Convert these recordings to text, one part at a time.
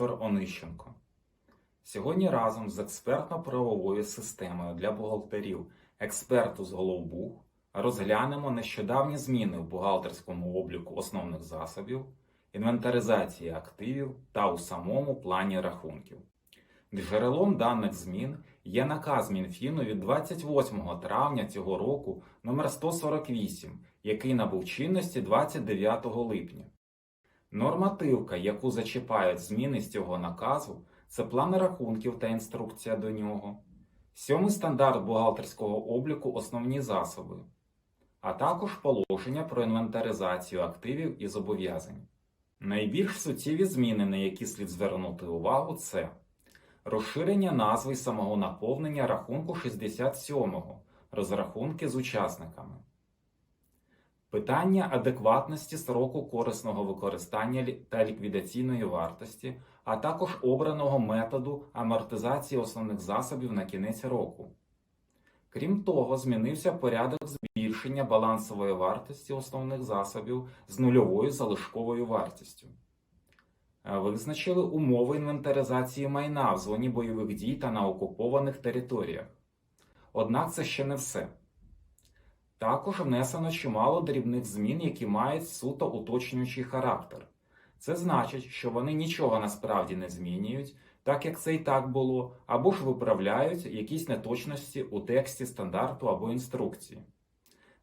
Віктор Онищенко. Сьогодні разом з експертно-правовою системою для бухгалтерів експерту з Головбух розглянемо нещодавні зміни в бухгалтерському обліку основних засобів, інвентаризації активів та у самому плані рахунків. Джерелом даних змін є наказ Мінфіну від 28 травня цього року номер 148, який набув чинності 29 липня. Нормативка, яку зачіпають зміни з цього наказу, це план рахунків та інструкція до нього, сьомий стандарт бухгалтерського обліку основні засоби, а також положення про інвентаризацію активів і зобов'язань. Найбільш суттєві зміни, на які слід звернути увагу, це розширення назви самого наповнення рахунку 67-го розрахунки з учасниками. Питання адекватності сроку корисного використання та ліквідаційної вартості, а також обраного методу амортизації основних засобів на кінець року. Крім того, змінився порядок збільшення балансової вартості основних засобів з нульовою залишковою вартістю. Е, Визначили умови інвентаризації майна в зоні бойових дій та на окупованих територіях. Однак це ще не все. Також внесено чимало дрібних змін, які мають суто уточнюючий характер. Це значить, що вони нічого насправді не змінюють, так як це і так було, або ж виправляють якісь неточності у тексті стандарту або інструкції.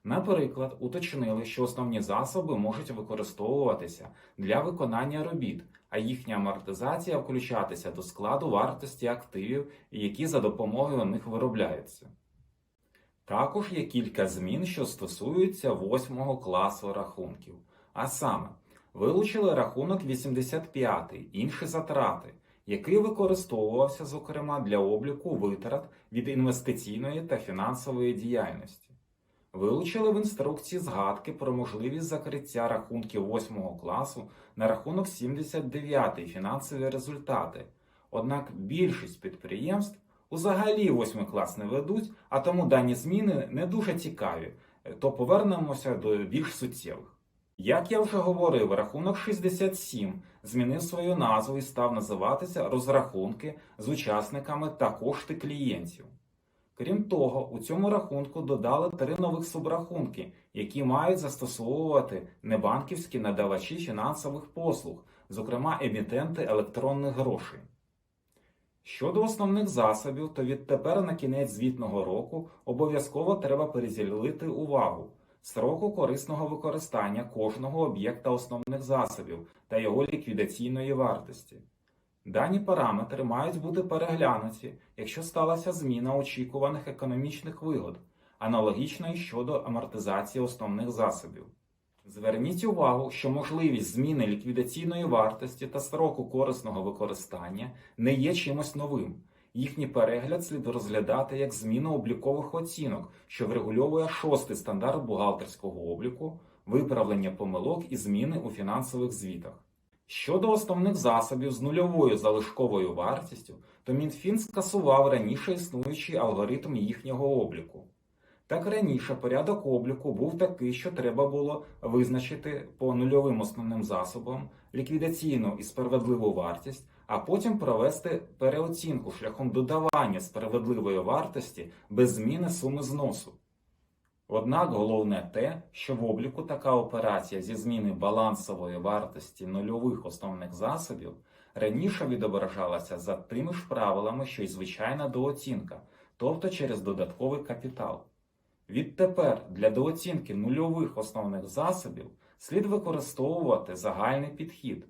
Наприклад, уточнили, що основні засоби можуть використовуватися для виконання робіт, а їхня амортизація включатися до складу вартості активів, які за допомогою них виробляються. Також є кілька змін, що стосуються восьмого класу рахунків. А саме, вилучили рахунок 85, інші затрати, який використовувався, зокрема, для обліку витрат від інвестиційної та фінансової діяльності. Вилучили в інструкції згадки про можливість закриття рахунків 8 класу на рахунок 79 фінансові результати. Однак більшість підприємств Узагалі восьмий клас не ведуть, а тому дані зміни не дуже цікаві, то повернемося до більш суттєвих. Як я вже говорив, рахунок 67 змінив свою назву і став називатися розрахунки з учасниками та кошти клієнтів. Крім того, у цьому рахунку додали три нових субрахунки, які мають застосовувати небанківські надавачі фінансових послуг, зокрема емітенти електронних грошей. Щодо основних засобів, то відтепер на кінець звітного року обов'язково треба переділити увагу строку корисного використання кожного об'єкта основних засобів та його ліквідаційної вартості. Дані параметри мають бути переглянуті, якщо сталася зміна очікуваних економічних вигод, аналогічно і щодо амортизації основних засобів. Зверніть увагу, що можливість зміни ліквідаційної вартості та строку корисного використання не є чимось новим. Їхній перегляд слід розглядати як зміну облікових оцінок, що врегульовує шостий стандарт бухгалтерського обліку, виправлення помилок і зміни у фінансових звітах. Щодо основних засобів з нульовою залишковою вартістю, то Мінфін скасував раніше існуючий алгоритм їхнього обліку. Так раніше порядок обліку був такий, що треба було визначити по нульовим основним засобам ліквідаційну і справедливу вартість, а потім провести переоцінку шляхом додавання справедливої вартості без зміни суми зносу. Однак головне те, що в обліку така операція зі зміни балансової вартості нульових основних засобів раніше відображалася за тими ж правилами, що й звичайна дооцінка, тобто через додатковий капітал. Відтепер для дооцінки нульових основних засобів слід використовувати загальний підхід.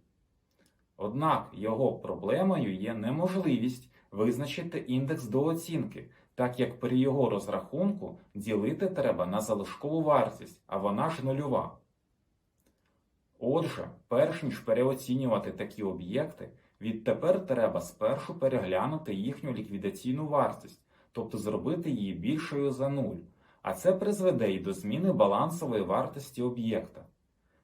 Однак його проблемою є неможливість визначити індекс дооцінки, так як при його розрахунку ділити треба на залишкову вартість, а вона ж нульова. Отже, перш ніж переоцінювати такі об'єкти, відтепер треба спершу переглянути їхню ліквідаційну вартість, тобто зробити її більшою за нуль а це призведе й до зміни балансової вартості об'єкта.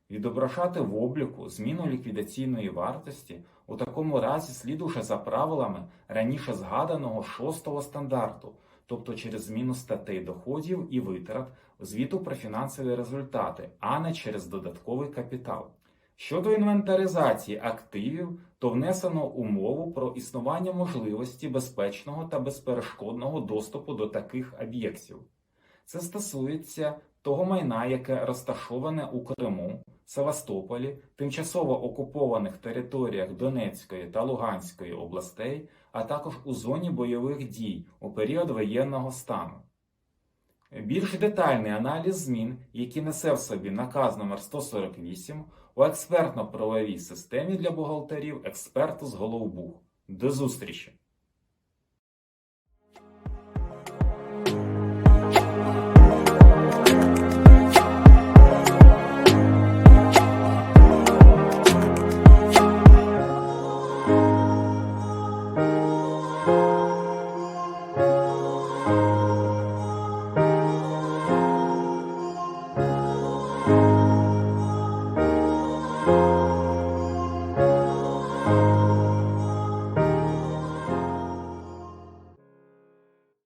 Відображати в обліку зміну ліквідаційної вартості у такому разі слід уже за правилами раніше згаданого шостого стандарту, тобто через зміну статей доходів і витрат звіту про фінансові результати, а не через додатковий капітал. Щодо інвентаризації активів, то внесено умову про існування можливості безпечного та безперешкодного доступу до таких об'єктів. Це стосується того майна, яке розташоване у Криму, Севастополі, тимчасово окупованих територіях Донецької та Луганської областей, а також у зоні бойових дій у період воєнного стану. Більш детальний аналіз змін, які несе в собі наказ номер 148 у експертно-правовій системі для бухгалтерів експерту з Головбух. До зустрічі!